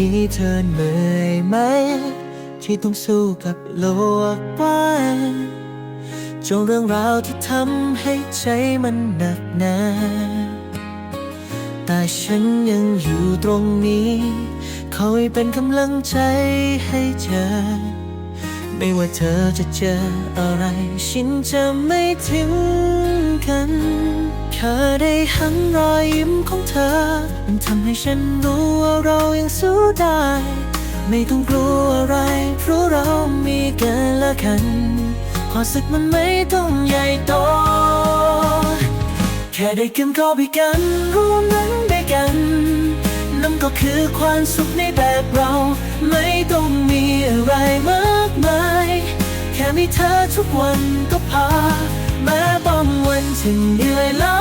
นี้เธอเหนื่อยไหม ที่ต้องสู้กับโลกกว้างจงเรื่องราวที่ทำให้ใจมันหนักหนาแต่ฉันยังอยู่ตรงนี้คอยเป็นกำลังใจให้เธอ ไม่ว่าเธอจะเจออะไร ฉันจะไม่ทิ้ง แค่ได้หันรอยยิ้มของเธอ มันทำให้ฉันรู้ว่าเรายังสู้ได้ ไม่ต้องกลัวอะไร เพราะเรามีกันและกันความสึกมันไม่ต้องใหญ่โต แค่ได้กินก็ไปกันร่วมนั้นด้กันนั่นก็คือความสุขในแบบเรา ไม่ต้องมีอะไรมากมาย แค่มีเธอทุกวันก็พอ แม้บางวันถึงเหนื่อยล้า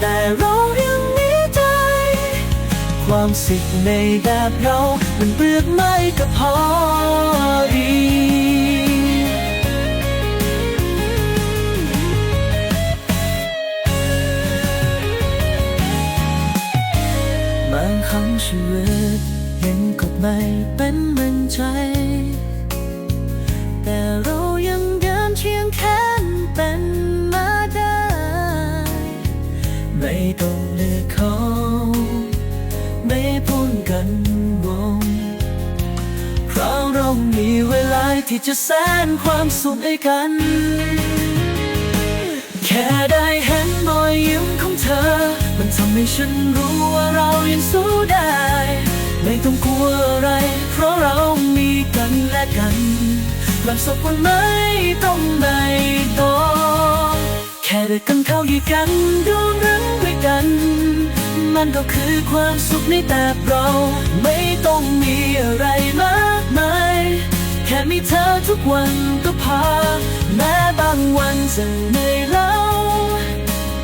แต่เรายังมีใจ ความสุขในแบบเรามันเปลือกไม้ก็พอดีบางครั้งชีวิตเห็นก็ไม่เป็นมือนใจ ไม่ต้องเลือกเขา ไม่พูดกันวงเพราะเรามีเวลาที่จะแสนความสุขด้กัน แค่ได้เห็นรอยยิ้มของเธอ มันทำให้ฉันรู้ว่าเรายังสู้ได้ ไม่ต้องกลัวอะไร เพราะเรามีกันและกันความสุขมันไม่ต้องใหญ่โตแค่ได้กันเข้าอยู่กันดูหนัก มันก็คือความสุขในแบบเรา ไม่ต้องมีอะไรมากมาย แค่มีเธอทุกวันก็พอแม้บางวันจะเหนื่อยล้า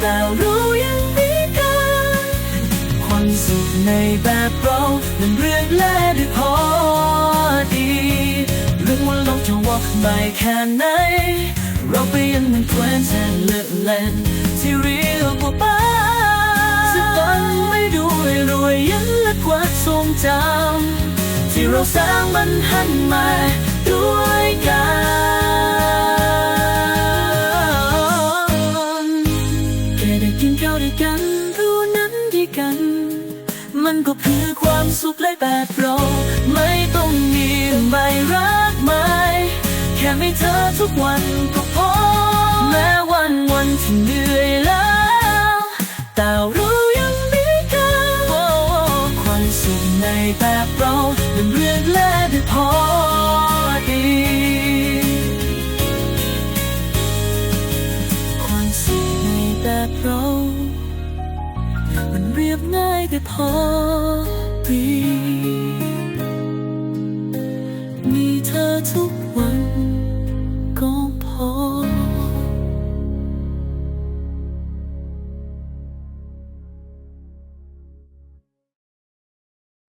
แต่รู้ยังมีกันความสุขในแบบเรานั้นเรื่องแรกได้พอดีเรื่องว่าโลกจะว่าไปแค่ไหนเราไปยังมือนเพื่อนแสนเลิศเล่น จำที่เราสร้างมันหันมาด้วยกันแค่ได้กินข้าวด้วยกันรู้นั้นด้วยกัน มันก็คือความสุขและแบบเราไม่ต้องมีใบรักไม้แค่มีเธอทุกวันก็พอแม้วันวันที่เหนื่อย 爱的逃避，有她你的从。